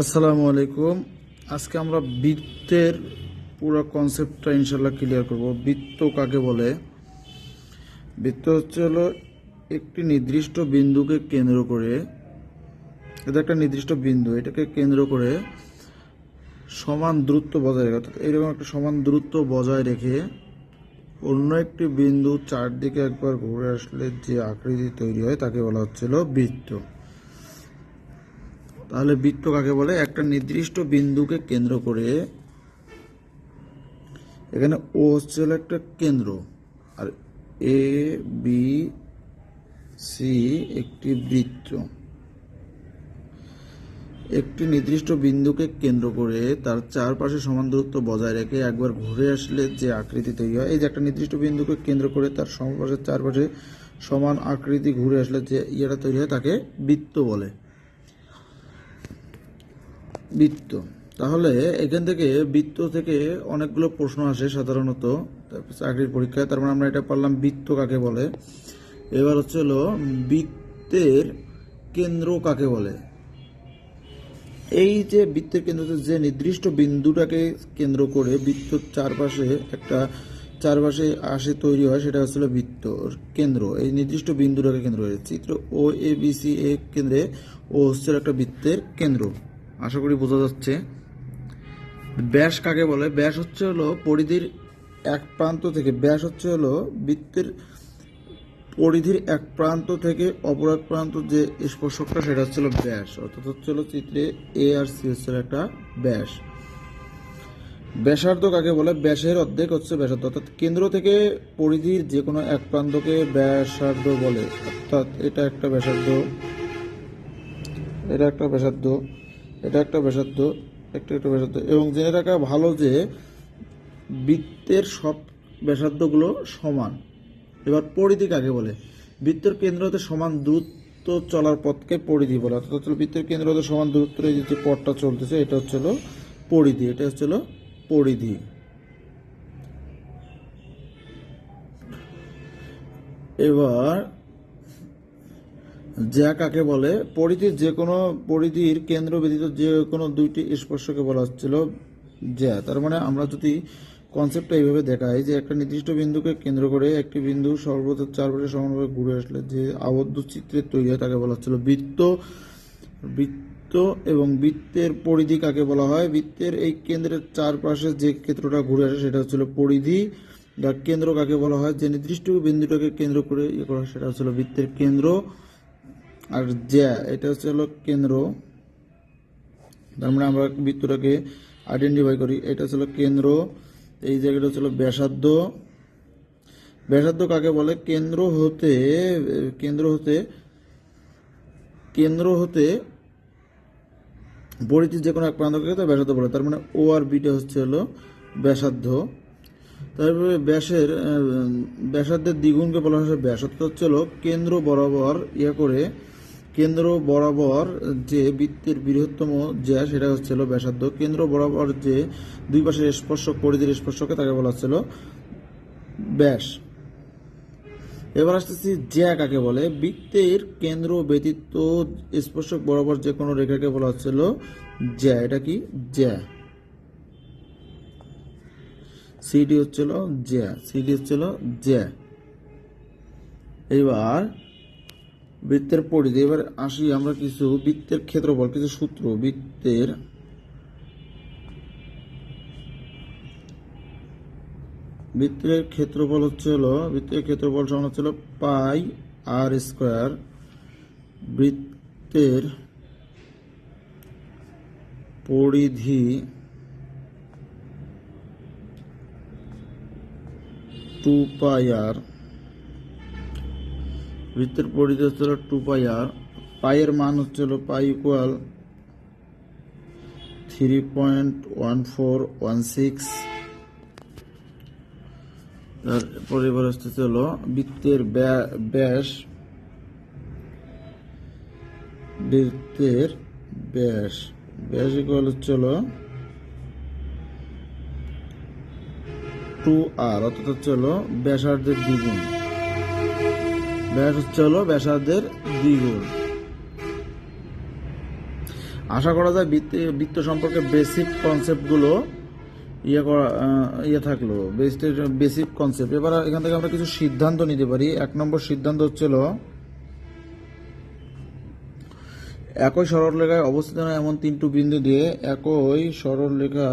আসসালামু আলাইকুম। আজকে আমরা বৃত্তের পুরো কনসেপ্টটা ইনশাল্লাহ ক্লিয়ার করব। বৃত্ত কাকে বলে? বৃত্ত হচ্ছে হলো একটি নির্দিষ্ট বিন্দুকে কেন্দ্র করে, এটা একটা নির্দিষ্ট বিন্দু, এটাকে কেন্দ্র করে সমান দূরত্ব বজায় রেখে, অর্থাৎ এরকম একটা সমান দূরত্ব বজায় রেখে অন্য একটি বিন্দু চারদিকে একবার ঘুরে আসলে যে আকৃতি তৈরি হয় তাকে বলা হচ্ছিল বৃত্ত। তাহলে বৃত্ত কাকে বলে? একটা নির্দিষ্ট বিন্দুকে কেন্দ্র করে এখানে ও হচ্ছে একটা কেন্দ্র। আর এ বি সি একটি বৃত্ত। একটি নির্দিষ্ট বিন্দুকে কেন্দ্র করে তার চারপাশে সমান দূরত্ব বজায় রেখে একবার ঘুরে আসলে যে আকৃতি তৈরি হয়, এই যে একটা নির্দিষ্ট বিন্দুকে কেন্দ্র করে তার সমপাশের চারপাশে সমান আকৃতি ঘুরে আসলে যে ইয়েটা তৈরি হয়, তাকে বৃত্ত বলে। বৃত্ত। তাহলে এখান থেকে বৃত্ত থেকে অনেকগুলো প্রশ্ন আসে সাধারণত। চাকরির পরীক্ষায়, তার মানে আমরা এটা পারলাম বৃত্ত কাকে বলে। এবার হচ্ছে হলো বৃত্তের কেন্দ্র কাকে বলে? এই যে বৃত্তের কেন্দ্রতে যে নির্দিষ্ট বিন্দুটাকে কেন্দ্র করে বৃত্তর চারপাশে একটা চারপাশে আসে তৈরি হয়, সেটা হচ্ছিল বৃত্ত কেন্দ্র। এই নির্দিষ্ট বিন্দুটাকে কেন্দ্র করে। চিত্র ও এ বি সি এ কেন্দ্রে ও হচ্ছে একটা বৃত্তের কেন্দ্র। আশা করি বোঝা যাচ্ছে। ব্যাস কাকে বলে? ব্যাস হচ্ছে হলো পরিধির এক প্রান্ত থেকে, ব্যাস হচ্ছে হলো বৃত্তের পরিধির এক প্রান্ত থেকে অপর এক প্রান্ত যে স্পর্শকটা, সেটা হচ্ছিল ব্যাস। অর্থাৎ হচ্ছে হলো চিত্রে এ আর সি হচ্ছে একটা ব্যাস। ব্যাসার্ধ কাকে বলে? ব্যাসের অর্ধেক হচ্ছে ব্যাসার্ধ। অর্থাৎ কেন্দ্র থেকে পরিধির যে কোনো এক প্রান্তকে ব্যাসার্ধ বলে। অর্থাৎ এটা একটা ব্যাসার্ধ, এটা একটা ব্যাসার্ধ। এটা একটা ব্যাসার্ধ, একটা একটা ব্যাসার্ধ। এবং জেনে রাখা ভালো যে বৃত্তের সব ব্যাসার্ধগুলো সমান। এবার পরিধি কাকে বলে? বৃত্তের কেন্দ্র হতে সমান দূরত্ব চলার পথকে পরিধি বলে। অর্থাৎ বৃত্তের কেন্দ্র সমান দূরত্ব, এই যে পথটা চলতেছে, এটা হচ্ছে হলো পরিধি, এটা হচ্ছে হলো পরিধি। এবার যা কাকে বলে, পরিধির যে কোনো পরিধির কেন্দ্র ব্যতীত যে কোনো দুইটি স্পর্শকে বলা হচ্ছিল জ্যা তার মানে আমরা যদি কনসেপ্টটা এইভাবে দেখাই যে একটা নির্দিষ্ট বিন্দুকে কেন্দ্র করে একটি বিন্দু সর্বত চারপাশে সমানভাবে ঘুরে আসলে যে আবদ্ধ চিত্রের তৈরি হয় তাকে বলা হচ্ছিল বৃত্ত। বৃত্ত এবং বৃত্তের পরিধি কাকে বলা হয়? বৃত্তের এই কেন্দ্রের চারপাশে যে ক্ষেত্রটা ঘুরে আসে সেটা হচ্ছিল পরিধি। বা কেন্দ্র কাকে বলা হয়? যে নির্দিষ্ট বিন্দুটাকে কেন্দ্র করে ইয়ে করা সেটা হচ্ছিল বৃত্তের কেন্দ্র। আর জ্যা এটা হচ্ছে হলো কেন্দ্র। তার মানে আমরা বৃত্তটাকে আইডেন্টিফাই করি। এটা হচ্ছে কেন্দ্র। এই জায়গাটা হচ্ছে ব্যাসার্ধ। ব্যাসার্ধ কাকে বলে? কেন্দ্র হতে কেন্দ্র হতে কেন্দ্র হতে পরিচিত যে কোনো এক প্রান্তকে ব্যাসার্ধ বলে। তার মানে ও আর বিটা হচ্ছে হলো ব্যাসার্ধ। তারপরে ব্যাসের ব্যাসার্ধের দ্বিগুণকে বলা হয় ব্যাস অর্থাৎ হচ্ছে হলো কেন্দ্র বরাবর ইয়ে করে কেন্দ্র বরাবর যে বৃত্তের বৃহত্তম যা, সেটা হচ্ছে হলো ব্যাসার্ধ। কেন্দ্র বরাবর যে দুই পাশের স্পর্শক, পরিধির স্পর্শকে তাকে বলা হচ্ছিল ব্যাস। এবার আসতেছি জ্যা কাকে বলে। বৃত্তের কেন্দ্র ব্যতীত স্পর্শক বরাবর যে কোনো রেখাকে বলা হচ্ছিল জ্যা এটা কি? জ্যা সিডি হচ্ছিল জ্যা সিডি হচ্ছিল জ্যা এবার বৃত্তের পরিধি। এবার আসি আমরা কিছু বৃত্তের ক্ষেত্রফল, কিছু সূত্র। বৃত্তের বৃত্তের ক্ষেত্রফল হচ্ছে হলো, বৃত্তের ক্ষেত্রফল সমান হচ্ছে পাই আর স্কোয়ার। বৃত্তের পরিধি টু পাই আর বৃত্তের পরিধি হচ্ছে হলো টু পাই আর পাইয়ের মান হচ্ছে হলো pi equal three point one four one six তারপরে এবার আসতেছে হলো বৃত্তের ব্যা- ব্যাস, বৃত্তের ব্যাস। ব্যাস ইকুয়াল হচ্ছে হলো টু আর অর্থাৎ হচ্ছে হলো ব্যাসার্ধের দ্বিগুণ। ব্যাস হচ্ছে হলো ব্যাসার্ধের দ্বিগুণ। আশা করা যায় বৃত্ত সম্পর্কে বেসিক কনসেপ্টগুলো ইয়ে করা ইয়ে থাকল। বেসিক কনসেপ্ট এবার এখান থেকে আমরা কিছু সিদ্ধান্ত নিতে পারি। এক নম্বর সিদ্ধান্ত হচ্ছিল একই সরলরেখায় অবস্থিত এমন তিনটু বিন্দু দিয়ে একই সরলরেখা